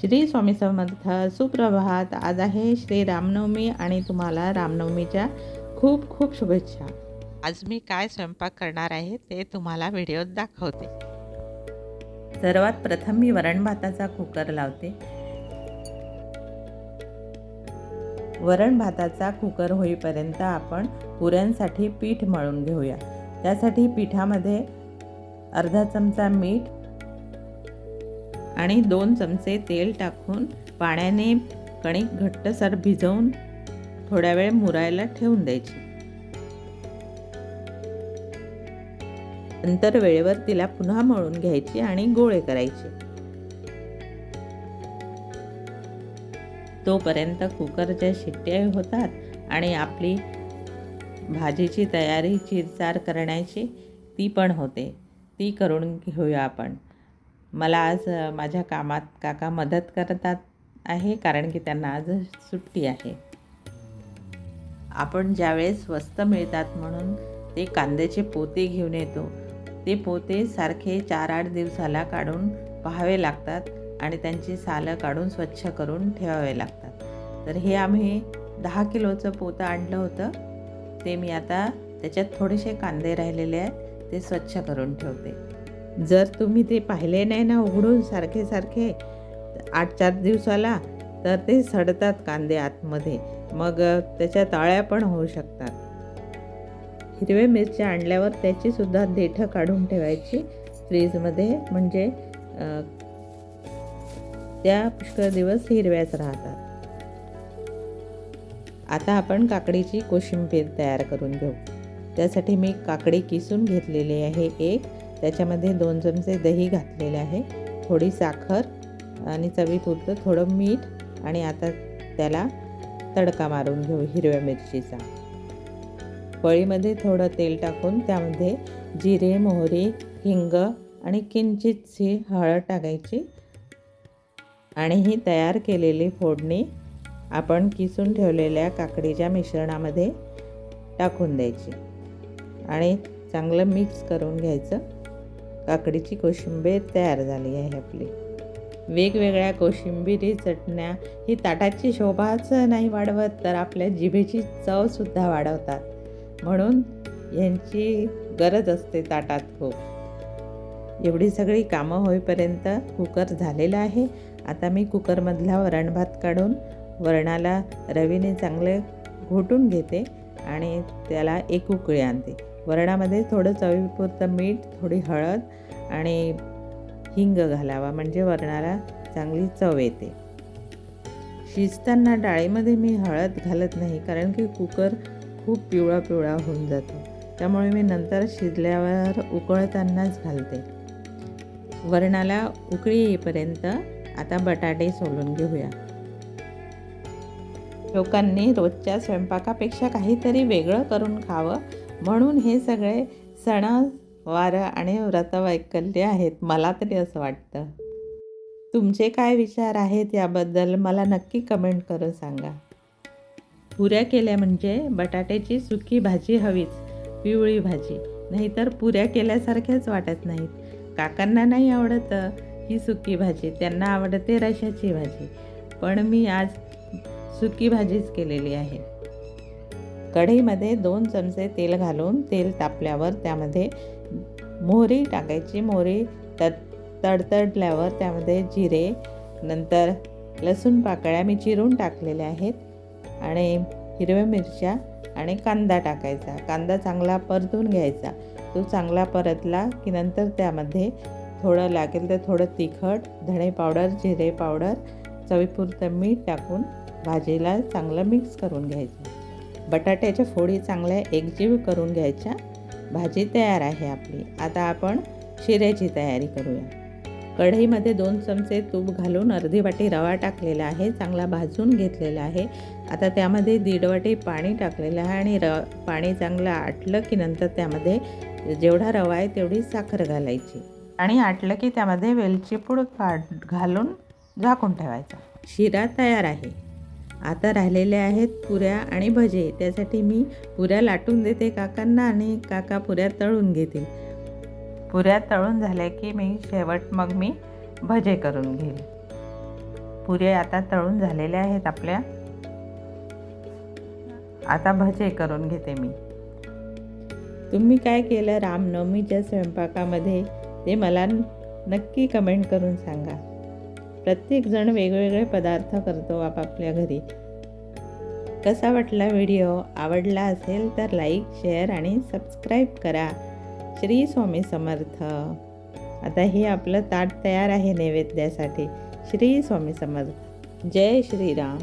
श्री स्वामी समर्थ सुप्रभात. आज आहे श्री रामनवमी आणि तुम्हाला रामनवमीच्या खूप खूप शुभेच्छा. आज मी काय स्वयंपाक करणार आहे ते तुम्हाला व्हिडिओत दाखवते. सर्वात प्रथम मी वरण भाताचा कुकर लावते. वरण भाताचा कुकर होईपर्यंत आपण पुऱ्यांसाठी पीठ मळून घेऊया. त्यासाठी पिठामध्ये अर्धा चमचा मीठ आणि दोन चमचे तेल टाकून पाण्याने कणिक घट्टसर भिजवून थोड्या वेळ मुरायला ठेवून द्यायची. नंतर वेळेवर तिला पुन्हा मळून घ्यायची आणि गोळे करायचे. तोपर्यंत कुकरच्या शिट्ट्या होतात आणि आपली भाजीची तयारी चिरचार करण्याची ती पण होते. ती करून घेऊया आपण. मला आज माझ्या कामात काका मदत करतात आहे कारण की त्यांना आज सुट्टी आहे. आपण ज्यावेळेस स्वस्त मिळतात म्हणून ते कांद्याचे पोते घेऊन येतो. ते पोते सारखे चार आठ दिवसाला काढून पाहावे लागतात आणि त्यांची सालं काढून स्वच्छ करून ठेवावे लागतात. तर हे आम्ही दहा किलोचं पोतं आणलं होतं. ते मी आता त्याच्यात थोडेसे कांदे राहिलेले आहेत ते स्वच्छ करून ठेवते. जर तुम्ही ते पाहिले नाही ना उघडून सारखे सारखे आठ चार दिवसाला तर ते सडतात कांदे आतमध्ये. मग त्याच्या तळ्या पण होऊ शकतात. हिरव्या मिरच्या आणल्यावर त्याचीसुद्धा देठं काढून ठेवायची फ्रीजमध्ये. म्हणजे त्या पुष्कळ दिवस हिरव्याच राहतात. आता आपण काकडीची कोशिंबीर तयार करून घेऊ. त्यासाठी मी काकडी किसून घेतलेली आहे एक. त्याच्यामध्ये दोन चमचे दही घातलेले आहे थोडी साखर आणि चवीपुरतं थोडं मीठ आणि आता त्याला तडका मारून घेऊ हिरव्या मिरचीचा. पळीमध्ये थोडं तेल टाकून त्यामध्ये जिरे मोहरी हिंग आणि किंचितशी हळद टाकायची आणि ही तयार केलेली फोडणी आपण किसून ठेवलेल्या काकडीच्या मिश्रणामध्ये टाकून द्यायची आणि चांगलं मिक्स करून घ्यायचं. काकडीची कोशिंबीर तयार झाली आहे आपली. वेगवेगळ्या कोशिंबिरी चटण्या ही ताटाची शोभाच नाही वाढवत तर आपल्या जिभेची चवसुद्धा वाढवतात. म्हणून यांची गरज असते ताटात खूप. एवढी सगळी कामं होईपर्यंत कुकर झालेलं आहे. आता मी कुकरमधला वरणभात काढून वरणाला रवीने चांगले घोटून घेते आणि त्याला एक उकळी आणते. वरणामध्ये थोडं चवीपुरतं मीठ थोडी हळद आणि हिंग घालावा म्हणजे वरणाला चांगली चव येते. शिजताना डाळीमध्ये मी हळद घालत नाही कारण की कुकर खूप पिवळा पिवळा होऊन जातो. त्यामुळे मी नंतर शिजल्यावर उकळतानाच घालते. वरणाला उकळी येईपर्यंत आता बटाटे सोलून घेऊया. लोकांनी रोजच्या स्वयंपाकापेक्षा काहीतरी वेगळं करून खावं म्हणून हे सगळे सणावार आणि व्रतवैकल्य आहेत. मला तरी असं वाटतं. तुमचे काय विचार आहेत याबद्दल मला नक्की कमेंट करून सांगा. पुऱ्या केल्या म्हणजे बटाट्याची सुकी भाजी हवीच पिवळी भाजी. नाहीतर पुऱ्या केल्यासारख्याच वाटत नाहीत. काकांना नाही आवडत ही सुकी भाजी त्यांना आवडते रशाची भाजी. पण मी आज सुकी भाजीच केलेली आहे. कढईमध्ये दोन चमचे तेल घालून तेल तापल्यावर त्यामध्ये मोहरी टाकायची. मोहरी तड तडतडल्यावर त्यामध्ये जिरे नंतर लसूण पाकळ्या मी चिरून टाकलेल्या आहेत आणि हिरव्या मिरच्या आणि कांदा टाकायचा. कांदा चांगला परतून घ्यायचा. तो चांगला परतला की नंतर त्यामध्ये थोडं लागेल तर थोडं तिखट धणे पावडर जिरे पावडर चवीपुरतं मीठ टाकून भाजीला चांगलं मिक्स करून घ्यायचं. बटाट्याच्या फोडी चांगल्या एकजीव करून घ्यायच्या. भाजी तयार आहे आपली. आता आपण शिऱ्याची तयारी करूया. कढईमध्ये दोन चमचे तूप घालून अर्धी वाटी रवा टाकलेला आहे. चांगला भाजून घेतलेला आहे. आता त्यामध्ये दीड वाटी पाणी टाकलेलं आहे आणि र पाणी चांगलं आटलं की नंतर त्यामध्ये जेवढा रवा आहे तेवढी साखर घालायची. आणि आटलं की त्यामध्ये वेलची पूड काढ घालून झाकून ठेवायचा. शिरा तयार आहे. आता राहिलेल्या आहेत पुऱ्या आणि भजे. त्यासाठी मी पुऱ्या लाटून देते काकांना आणि काका पुऱ्या तळून घेतील. पुऱ्या तळून झाल्या की मी शेवट मग मी भजे करून घेईल. पुऱ्या आता तळून झालेल्या आहेत आपल्या. आता भजे करून घेते मी. तुम्ही काय केलं रामनवमीच्या स्वयंपाकामध्ये? ते मला नक्की कमेंट करून सांगा. प्रत्येकजण वेगवेगळे पदार्थ करतो आपापल्या घरी. कसा वाटला व्हिडिओ? आवडला असेल तर लाईक शेअर आणि सबस्क्राईब करा. श्री स्वामी समर्थ. आता हे आपलं ताट तयार आहे नैवेद्यासाठी. श्री स्वामी समर्थ. जय श्रीराम.